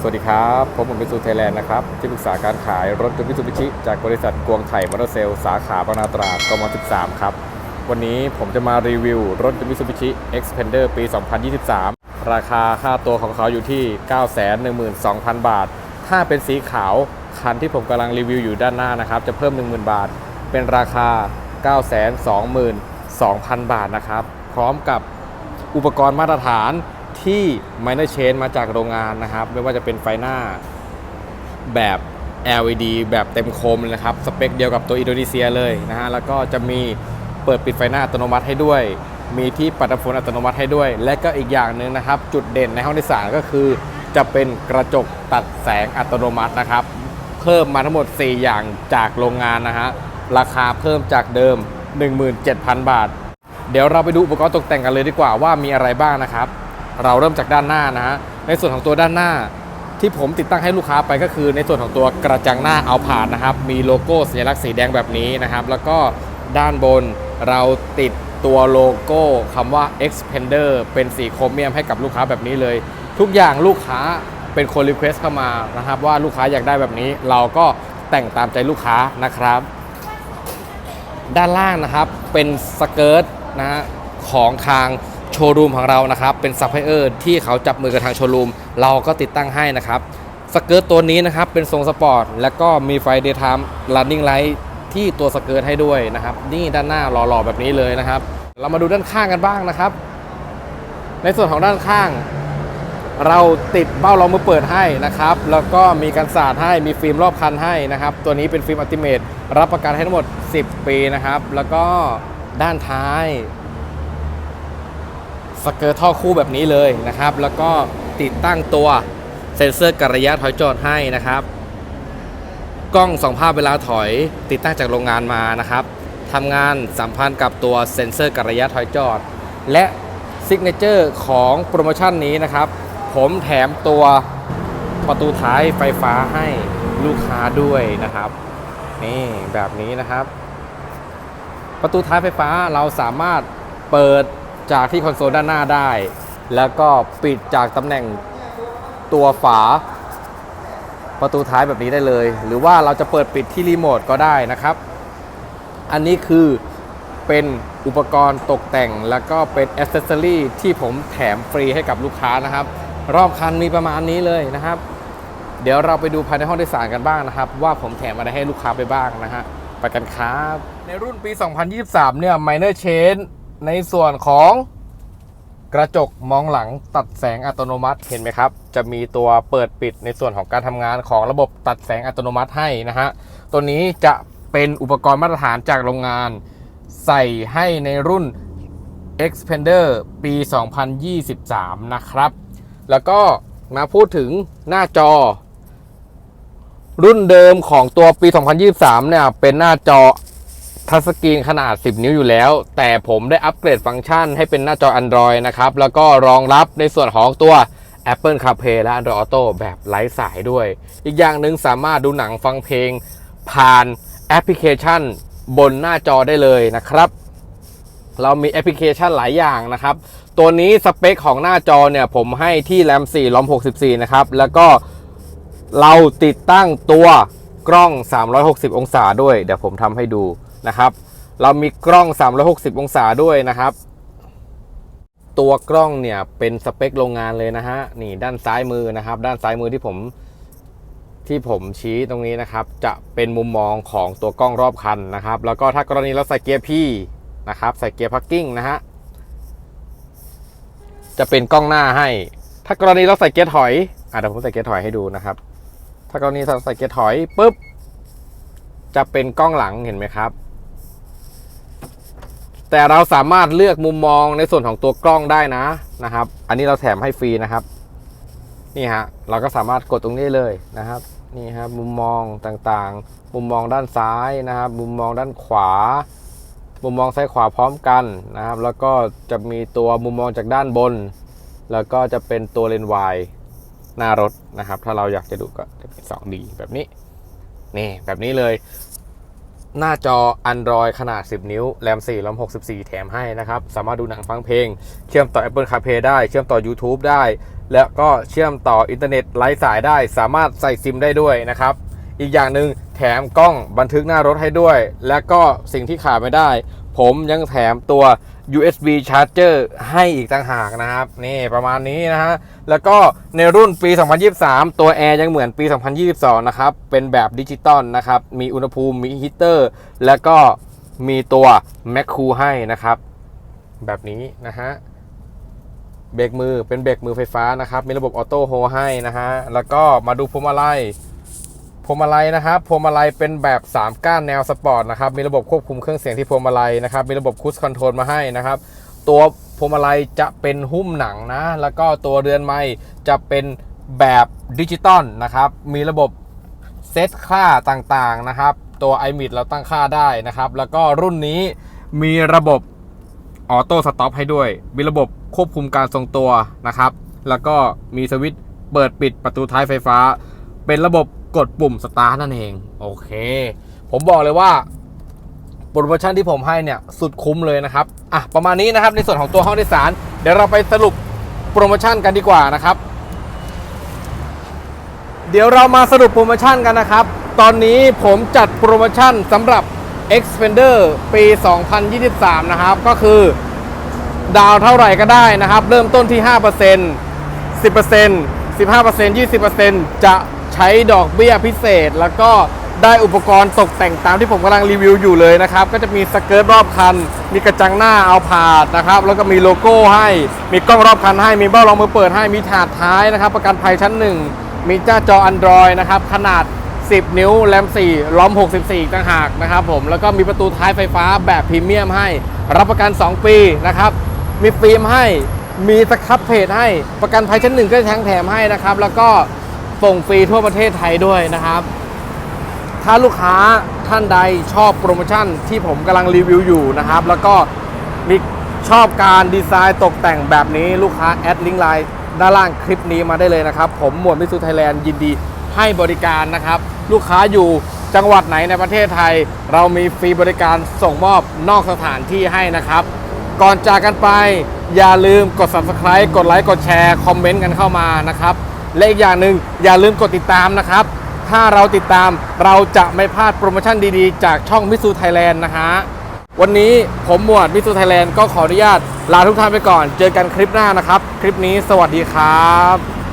สวัสดีครับ ผมผมเป็นซูไทยแลนด์นะครับ ที่ปรึกษาการขายรถยนต์มิตซูบิชิ จากบริษัทกวงไถ่มอเตอร์เซลสาขาบางนาตราดกม13 ครับ วันนี้ผมจะมารีวิวรถยนต์มิตซูบิชิ Xpander ปี 2023 ราคาค่าตัวของเขาอยู่ที่ 912,000 บาท ถ้าเป็นสีขาว คันที่ผมกำลังรีวิวอยู่ด้านหน้านะครับ จะเพิ่ม 10,000 บาท เป็นราคา 922,000 บาทนะครับ พร้อมกับอุปกรณ์มาตรฐาน ที่ Minor Change มาจากโรงงานนะครับ ไม่ว่าจะเป็นไฟหน้าแบบ LED แบบเต็มโคมเลยนะครับ สเปคเดียวกับตัวอินโดนีเซียเลยนะฮะ แล้วก็จะมีเปิดปิดไฟหน้าอัตโนมัติให้ด้วย มีที่ปัดน้ำฝนอัตโนมัติให้ด้วย และก็อีกอย่างหนึ่งนะครับ จุดเด่นในห้องโดยสารก็คือ จะเป็นกระจกตัดแสงอัตโนมัตินะครับ เพิ่มมาทั้งหมด 4 อย่างจากโรงงานนะฮะ ราคาเพิ่มจากเดิม 17,000 บาท เดี๋ยวเราไปดูอุปกรณ์ตกแต่งกันเลยดีกว่าว่ามีอะไรบ้างนะครับ เราเริ่มจากด้านหน้านะฮะในส่วนของตัวด้านหน้า ที่ผมติดตั้งให้ลูกค้าไปก็คือ ในส่วนของตัวกระจังหน้าเอาผ่านนะครับ มีโลโก้สัญลักษณ์สีแดงแบบนี้นะครับ แล้วก็ด้านบนเราติดตัวโลโก้คำว่า Expander เป็นสีโครเมียมให้กับลูกค้าแบบนี้เลย ทุกอย่างลูกค้าเป็นคนรีเควสเข้ามานะครับ ว่าลูกค้าอยากได้แบบนี้ เราก็แต่งตามใจลูกค้านะครับ ด้านล่างนะครับเป็นสเกิร์ตนะฮะของทาง โชว์รูมของเรานะครับ เป็นซัพพลายเออร์ที่เขาจับมือกับทางโชว์รูม เราก็ติดตั้งให้นะครับสเกิร์ตตัวนี้นะครับ เป็นทรงสปอร์ต แล้วก็มีไฟ daytime running light ที่ตัวสเกิร์ตให้ด้วยนะครับ นี่ด้านหน้าหล่อๆแบบนี้เลยนะครับ เรามาดูด้านข้างกันบ้างนะครับ ในส่วนของด้านข้าง เราติดเบ้ารองมือเปิดให้นะครับ แล้วก็มีกันสาดให้มีฟิล์มรอบคันให้นะครับ ตัวนี้เป็นฟิล์มอัลติเมตรับประกันให้ทั้งหมด 10 ปีนะครับ แล้วก็ด้านท้าย สเกิร์ตท่อคู่แบบนี้เลยนะครับ แล้วก็ติดตั้งตัวเซ็นเซอร์การระยะถอยจอดให้นะครับ กล้องสองภาพเวลาถอย ติดตั้งจากโรงงานมานะครับทำงานสัมพันธ์กับตัวเซ็นเซอร์การระยะถอยจอด และซิกเนเจอร์ของโปรโมชั่นนี้นะครับ ผมแถมตัวประตูท้ายไฟฟ้าให้ลูกค้าด้วยนะครับ นี่แบบนี้นะครับ ประตูท้ายไฟฟ้าเราสามารถเปิด จากที่คอนโซลด้านหน้าได้ แล้วก็ปิดจากตำแหน่งตัวฝาประตูท้ายแบบนี้ได้เลย หรือว่าเราจะเปิดปิดที่รีโมทก็ได้นะครับ อันนี้คือเป็นอุปกรณ์ตกแต่งแล้วก็เป็นอ c เซสซอรีที่ผมแถมฟรีให้กับลูกค้านะครับ รอบคันมีประมาณนี้เลยนะครับ เดี๋ยวเราไปดูภายในห้องโดยสารกันบ้างนะครับ ว่าผมแถมอะไรให้ลูกค้าไปบ้างนะฮะไปกันครับ ในรุ่นปี 2023 เนี่ย Minor Change ในส่วนของกระจกมองหลังตัดแสงอัตโนมัติเห็นไหมครับ จะมีตัวเปิดปิดในส่วนของการทำงานของระบบตัดแสงอัตโนมัติให้นะฮะตัวนี้จะเป็นอุปกรณ์มาตรฐานจากโรงงาน ใส่ให้ในรุ่น Xpander ปี 2023 นะครับ แล้วก็มาพูดถึงหน้าจอ รุ่นเดิมของตัวปี 2023 เนี่ยเป็นหน้าจอ ทัชสกรีนขนาด 10 นิ้วอยู่แล้ว แต่ผมได้อัปเกรดฟังก์ชันให้เป็นหน้าจอ Android นะครับ แล้วก็รองรับในส่วนของตัว Apple CarPlay และ Android Auto แบบไร้สายด้วย อีกอย่างหนึ่งสามารถดูหนังฟังเพลง ผ่านแอปพลิเคชันบนหน้าจอได้เลยนะครับ เรามีแอปพลิเคชันหลายอย่างนะครับ ตัวนี้สเปคของหน้าจอเนี่ย ผมให้ที่แรม4 ROM 64 นะครับ แล้วก็เราติดตั้งตัวกล้อง 360 องศาด้วย เดี๋ยวผมทำให้ดู นะครับ เรามีกล้อง 360 องศาด้วยนะครับ ตัวกล้องเนี่ยเป็นสเปคโรงงานเลยนะฮะนี่ด้านซ้ายมือนะครับ ด้านซ้ายมือที่ผมที่ผมชี้ตรงนี้นะครับ จะเป็นมุมมองของตัวกล้องรอบคันนะครับ แล้วก็ถ้ากรณีเราใส่เกียร์พี่นะครับ ใส่เกียร์พักกิ้งนะฮะจะเป็นกล้องหน้าให้ ถ้ากรณีเราใส่เกียร์ถอยอะเดี๋ยวผมใส่เกียร์ถอยให้ดูนะครับ ถ้ากรณีเราใส่เกียร์ถอยปุ๊บ จะเป็นกล้องหลังเห็นไหมครับ แต่เราสามารถเลือกมุมมองในส่วนของตัวกล้องได้นะนะครับ อันนี้เราแถมให้ฟรีนะครับ นี่ฮะเราก็สามารถกดตรงนี้เลยนะครับนี่ครับมุมมองต่างๆ มุมมองด้านซ้ายนะครับ มุมมองด้านขวา มุมมองซ้ายขวาพร้อมกันนะครับ แล้วก็จะมีตัวมุมมองจากด้านบน แล้วก็จะเป็นตัวเลนส์วายหน้ารถนะครับ ถ้าเราอยากจะดูก็จะเป็น 2D แบบนี้นี่แบบนี้เลย หน้าจอ Android ขนาด 10 นิ้ว แรม 4 แรม 64 แถมให้นะครับ สามารถดูหนังฟังเพลง เชื่อมต่อ Apple CarPlay ได้ เชื่อมต่อ YouTube ได้ แล้วก็เชื่อมต่ออินเทอร์เน็ตไร้สายได้ สามารถใส่ซิมได้ด้วยนะครับ อีกอย่างหนึ่งแถมกล้องบันทึกหน้ารถให้ด้วย และก็สิ่งที่ขาดไม่ได้ ผมยังแถมตัว USB charger ให้อีกต่างหากนะครับ นี่ประมาณนี้นะฮะ แล้วก็ในรุ่นปี 2023 ตัวแอร์ยังเหมือนปี 2022 นะครับ เป็นแบบดิจิตอลนะครับ มีอุณหภูมิ มีฮีเตอร์ แล้วก็มีตัว Mac Cool ให้นะครับ แบบนี้นะฮะ เบรกมือเป็นเบรกมือไฟฟ้านะครับ มีระบบออโต้โฮให้นะฮะ แล้วก็มาดูพวงมาลัย พวงมาลัยนะครับพวงมาลัยเป็นแบบ 3 ก้านแนวสปอร์ตนะครับมีระบบควบคุมเครื่องเสียงที่พวงมาลัยนะครับมีระบบคูสคอนโทรลมาให้นะครับ ตัวพวงมาลัยจะเป็นหุ้มหนังนะ แล้วก็ตัวเรือนไม้จะเป็นแบบดิจิตอลนะครับมีระบบเซตค่าต่างๆนะครับ ตัว i m i d เราตั้งค่าได้นะครับ แล้วก็รุ่นนี้มีระบบออโต้สต็อปให้ด้วย มีระบบควบคุมการทรงตัวนะครับ แล้วก็มีสวิตช์เปิดปิดประตูท้ายไฟฟ้า เป็นระบบ กดปุ่มสตาร์ทนั่นเอง โอเค ผมบอกเลยว่าโปรโมชั่นที่ผมให้เนี่ยสุดคุ้มเลยนะครับอะประมาณนี้นะครับในส่วนของตัวห้องโดยสาร เดี๋ยวเราไปสรุปโปรโมชั่นกันดีกว่านะครับ เดี๋ยวเรามาสรุปโปรโมชั่นกันนะครับ ตอนนี้ผมจัดโปรโมชั่นสำหรับ Xpander ปี 2023 นะครับ ก็คือดาวเท่าไหร่ก็ได้นะครับ เริ่มต้นที่ 5% 10% 15% 20%จะ ใช้ดอกเบี้ยพิเศษ แล้วก็ได้อุปกรณ์ตกแต่งตามที่ผมกำลังรีวิวอยู่เลยนะครับ ก็จะมีสเกิร์ตรอบคัน มีกระจังหน้าเอาผาดนะครับ แล้วก็มีโลโก้ให้ มีกล้องรอบคันให้ มีเบ้ารองมือเปิดให้ มีถาดท้ายนะครับ ประกันภัยชั้นหนึ่งมีหน้าจอ Android นะครับ ขนาด 10 นิ้ว แรม 4 ล้อม 64ต่างหากนะครับผม แล้วก็มีประตูท้ายไฟฟ้าแบบพรีเมียมให้ รับประกัน 2 ปีนะครับ มีฟิล์มให้ มีสครับเพจให้ ประกันภัยชั้นหนึ่งก็แถมแถมให้นะครับ แล้วก็ ส่งฟรีทั่วประเทศไทยด้วยนะครับ ถ้าลูกค้าท่านใดชอบโปรโมชั่นที่ผมกำลังรีวิวอยู่นะครับ แล้วก็มีชอบการดีไซน์ตกแต่งแบบนี้ลูกค้าแอดลิงก์ไลน์ด้านล่างคลิปนี้มาได้เลยนะครับ ผมหมวดมิสูไทยแลนด์ยินดีให้บริการนะครับ ลูกค้าอยู่จังหวัดไหนในประเทศไทย เรามีฟรีบริการส่งมอบนอกสถานที่ให้นะครับ ก่อนจากกันไปอย่าลืมกด subscribe กดไลค์กดแชร์ คอมเมนต์กันเข้ามานะครับ และอีกอย่างหนึ่งอย่าลืมกดติดตามนะครับ ถ้าเราติดตามเราจะไม่พลาดโปรโมชั่นดีๆ จากช่องมิสูไทยแลนด์นะฮะวันนี้ผมหมวดมิสูไทยแลนด์ก็ขออนุญาตลาทุกท่านไปก่อน เจอกันคลิปหน้านะครับ คลิปนี้สวัสดีครับ